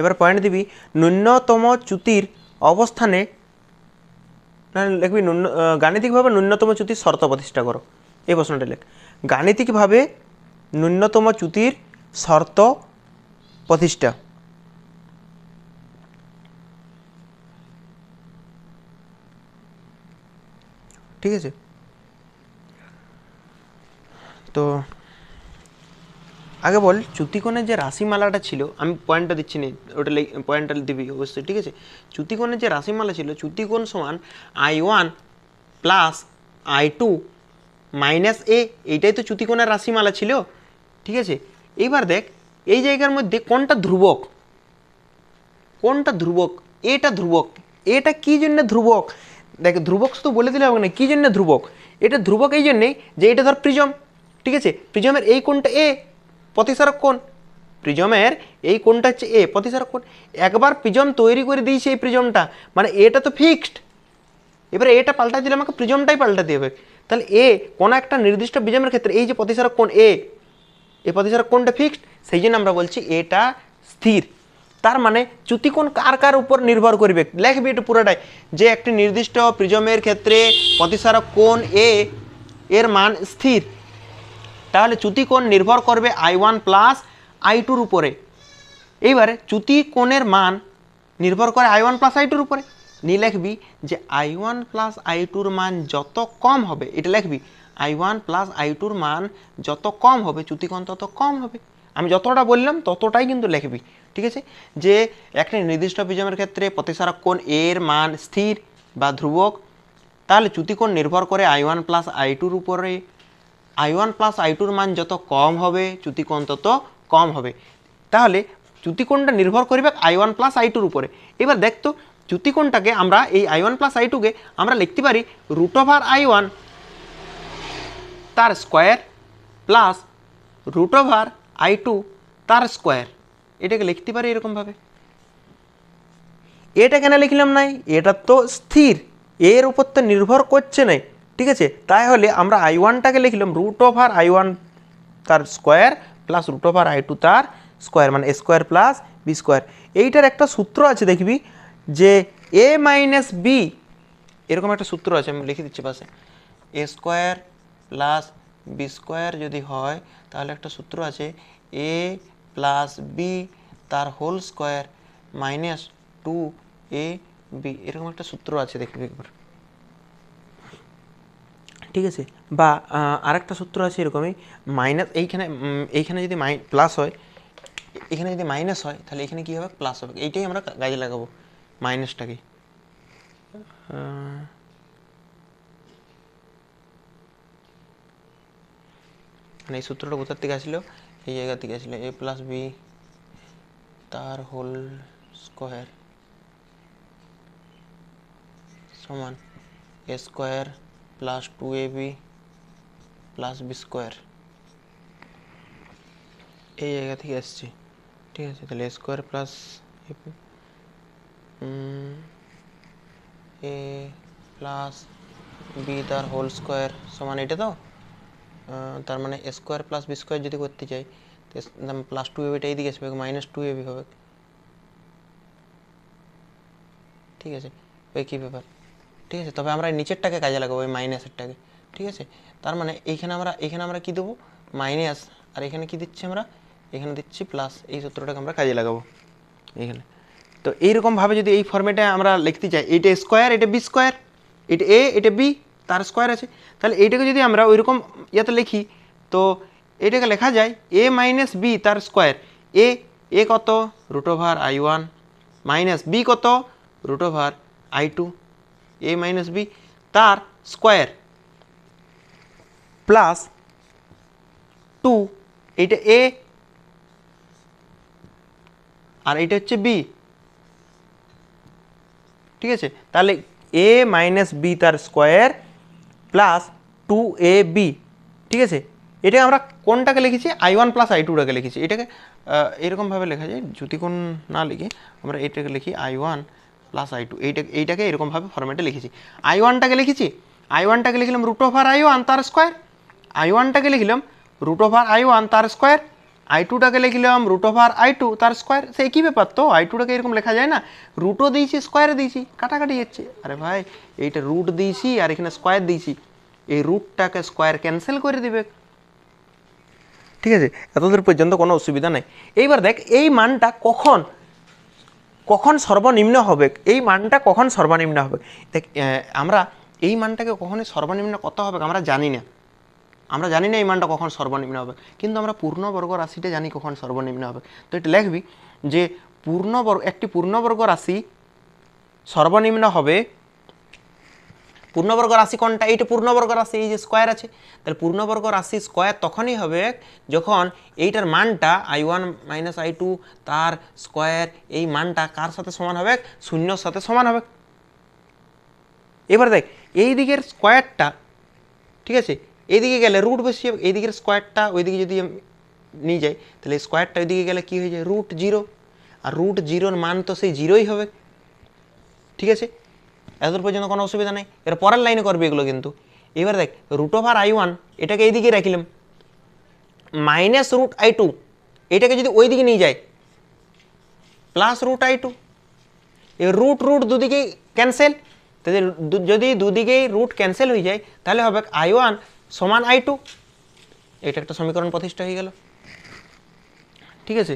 এবার পয়েন্ট দিবি, ন্যূনতম চ্যুতির অবস্থানে, না, লিখবি ন্যূন গাণিতিকভাবে ন্যূনতম চ্যুতির শর্ত প্রতিষ্ঠা করো। এই প্রশ্নটা লেখ। গাণিতিকভাবে ন্যূনতম চ্যুতির শর্ত প্রতিষ্ঠা। ঠিক আছে? তো আগে বল চ্যুতিকোণের যে রাশিমালাটা ছিল, আমি পয়েন্টটা দিচ্ছি না, ওটা পয়েন্টটা দিবি অবশ্যই, ঠিক আছে? চ্যুতিকোণের যে রাশিমালা ছিল চ্যুতিকোণ সমান I one plus I two minus A এইটাই তো চ্যুতিকোণের রাশিমালা ছিল, ঠিক আছে? এইবার দেখ, এই জায়গার মধ্যে কোনটা ধ্রুবক কোনটা ধ্রুবক এটা ধ্রুবক এটা কি জন্য ধ্রুবক? দেখ, ধ্রুবক শুধু বলে দিলে হবে না, কি জন্য ধ্রুবক? এটা ধ্রুবক এই জন্যেই যে এটা ধর প্রিজম ঠিক আছে? প্রিজমের এই কোণটা এ প্রতিসারক কোণ? প্রিজমের এই কোণটা হচ্ছে এ প্রতিসারক কোণ। একবার প্রিজম তৈরি করে দিয়েছে এই প্রিজমটা মানে এটা তো ফিক্সড এবারে এটা পাল্টা দিলে আমাকে প্রিজমটাই পাল্টাতে হবে। তাহলে এ কোনো একটা নির্দিষ্ট প্রিজমের ক্ষেত্রে এই যে প্রতিসারক কোণ এ এই প্রতিসারক কোণটা ফিক্সড সেই জন্য আমরা বলছি এটা স্থির। তার মানে চ্যুতিকোণ কার কার উপর নির্ভর করবে? লেখবি একটু পুরোটাই যে একটি নির্দিষ্ট প্রিজমের ক্ষেত্রে প্রতিসারক কোণ এ এর মান স্থির। তাহলে চ্যুতি চ্যুতিকোণ নির্ভর করবে আই ওয়ান প্লাস আই টুর উপরে। এইবারে চ্যুতিকোণের মান নির্ভর করে আই ওয়ান প্লাস আই টুর উপরে। নিয়ে লিখবি যে আই ওয়ান প্লাস আই টুর মান যত কম হবে, এটা লিখবি আই ওয়ান প্লাস আই টুর মান যত কম হবে চ্যুতিকোণ তত কম হবে। আমি যতটা বললাম ততটাই কিন্তু লিখবি, ঠিক আছে? যে একটা নির্দিষ্ট প্রিজমের ক্ষেত্রে প্রতিসারক কোণ এর মান স্থির বা ধ্রুবক, তাহলে চ্যুতিকোণ নির্ভর করে আই ওয়ান প্লাস আই টুর উপরে আই ওয়ান প্লাস আই টুর মান যত কম হবে, চ্যুতিকোণ তত কম হবে। তাহলে চ্যুতিকোণটা নির্ভর করবে আই ওয়ান প্লাস আই টুর উপরে। এবার দেখতো চ্যুতিকোণটাকে আমরা এই আই ওয়ান প্লাস আই টুকে আমরা লিখতে পারি রুট ওভার আই ওয়ান তার square plus root over I two তার স্কোয়ার। এটাকে লিখতে পারি এরকমভাবে এটা কেন লিখলাম নাই? এটা তো স্থির। এর উপর তো নির্ভর করছে নাই। ঠিক আছে? তাই হলে আমরা আই ওয়ানটাকে লিখলাম রুট ওভার আই ওয়ান তার square plus root over I two তার স্কোয়ার মানে A square plus B square এইটার একটা সূত্র আছে দেখবি, যে এ মাইনাস বি এরকম একটা সূত্র আছে, আমি লিখে দিচ্ছি পাশে A square plus B square যদি হয়, তাহলে একটা সূত্র আছে এ প্লাস বি তার whole square minus two A B এরকম একটা সূত্র আছে দেখবি একবার। ঠিক আছে? বা আরেকটা সূত্র আছে এরকমই মাইনাস এইখানে এইখানে যদি মাই প্লাস হয়, এখানে যদি মাইনাস হয়, তাহলে এখানে কী হবে? প্লাস হবে। এইটাই আমরা কাজে লাগাবো মাইনাসটাকে মানে এই সূত্রটা কোথার থেকে আসলো? এই জায়গা থেকে আসলো। এ প্লাস বি তার হোল স্কোয়ার সমান A square plus two A B plus B square এই জায়গা থেকে আসছে ঠিক আছে তাহলে A square plus A plus B তার হোল স্কোয়ার সমান এটা তো আহ, তার মানে A square plus B square যদি করতে চাই তো প্লাস টু এবিটা এইদিকে আসবে মাইনাস টু এবি হবে ঠিক আছে ওই কী ব্যাপার ঠিক আছে? তবে আমরা এই নিচেরটাকে কাজে লাগাবো ওই মাইনাসেরটাকে ঠিক আছে? তার মানে এইখানে আমরা, এখানে আমরা কি দেবো? মাইনাস আর এখানে কি দিচ্ছি আমরা? এখানে দিচ্ছি প্লাস এই সূত্রটাকে আমরা কাজে লাগাবো। এখানে তো এইরকমভাবে যদি এই ফর্মেটে আমরা লিখতে চাই, এটা স্কোয়ার এটা বি স্কোয়ার এটা এ এটা বি তার স্কোয়ার আছে। তাহলে এইটাকে যদি আমরা ওইরকম ইয়েতে লিখি, তো এটাকে লেখা যায় এ মাইনাস বি তার স্কোয়ার এ এ কত? Root over I one minus B কত? Root over I two A minus B তার স্কোয়ার প্লাস টু এইটা এ আর এটা হচ্ছে বি ঠিক আছে? তাহলে এ মাইনাস বি তার square plus two A B ঠিক আছে? এটা আমরা কোনটাকে লিখেছি? আই ওয়ান প্লাস আই টুটাকে লিখেছি। এটাকে এরকমভাবে লেখা যায়। যদি কোন না লিখে, আমরা এটাকে লিখি I one plus I two এইটা এইটাকে এরকমভাবে ফরম্যাটে লিখেছি। আই ওয়ানটাকে লিখেছি। আই ওয়ানটাকে লিখলাম রুট ওভার আই ওয়ান তার স্কোয়ার আই ওয়ানটাকে লিখলাম রুট ওভার আই ওয়ান তার স্কোয়ার আই টুটাকে লিখলাম রুট ওভার আই টু তার স্কোয়ার সেই কী ব্যাপার তো? আই টুটাকে এরকম লেখা যায় না? রুটও দিয়েছি স্কোয়ারে দিয়েছি। কাটাকাটি যাচ্ছে। আরে ভাই, এইটা রুট দিয়েছি আর এখানে স্কোয়ার দিয়েছি। এই রুটটাকে স্কোয়ার ক্যান্সেল করে দিবে। ঠিক আছে? এতদূর পর্যন্ত কোনো অসুবিধা নেই। এইবার দেখ, এই মানটা কখন কখন সর্বনিম্ন হবে? এই মানটা কখন সর্বনিম্ন হবে? দেখ আমরা এই মানটাকে কখনই সর্বনিম্ন কত হবে আমরা জানি না। আমরা জানি না এই মানটা কখন সর্বনিম্ন হবে। কিন্তু আমরা পূর্ণবর্গ রাশিটা জানি কখন সর্বনিম্ন হবে। তো এটা লিখবি যে পূর্ণবর্গ, একটি পূর্ণবর্গ রাশি সর্বনিম্ন হবে পূর্ণবর্গ রাশি কোনটা? এইটা পূর্ণবর্গ রাশি, এই যে স্কোয়ার আছে। তাহলে পূর্ণবর্গ রাশি স্কোয়ার তখনই হবে যখন এইটার মানটা I one minus I two তার স্কোয়ার এই মানটা কার সাথে সমান হবে? শূন্যর সাথে সমান হবে। এবার দেখ, এই দিকের স্কোয়ারটা ঠিক আছে? এইদিকে গেলে রুট বেশি হবে এই দিকের স্কোয়ারটা ওইদিকে যদি নিয়ে যাই, তাহলে স্কোয়ারটা ওইদিকে গেলে কী হয়ে যায়? রুট জিরো আর রুট জিরোর মান তো সেই জিরোই হবে। ঠিক আছে? এতদূর পর্যন্ত কোনো অসুবিধা নেই। এর পরের লাইনে করবে এগুলো কিন্তু। এবার দেখ রুট ওভার আই ওয়ান এটাকে এইদিকে রাখিলাম। মাইনাস রুট আই টু এটাকে যদি ওই দিকে নিয়ে যায় প্লাস রুট আই টু এবার রুট রুট দুদিকেই ক্যান্সেল যদি দুদিকেই রুট ক্যান্সেল হয়ে যায়, তাহলে হবে আই ওয়ান সমান আই টু এটা একটা সমীকরণ প্রতিষ্ঠা হয়ে গেল। ঠিক আছে?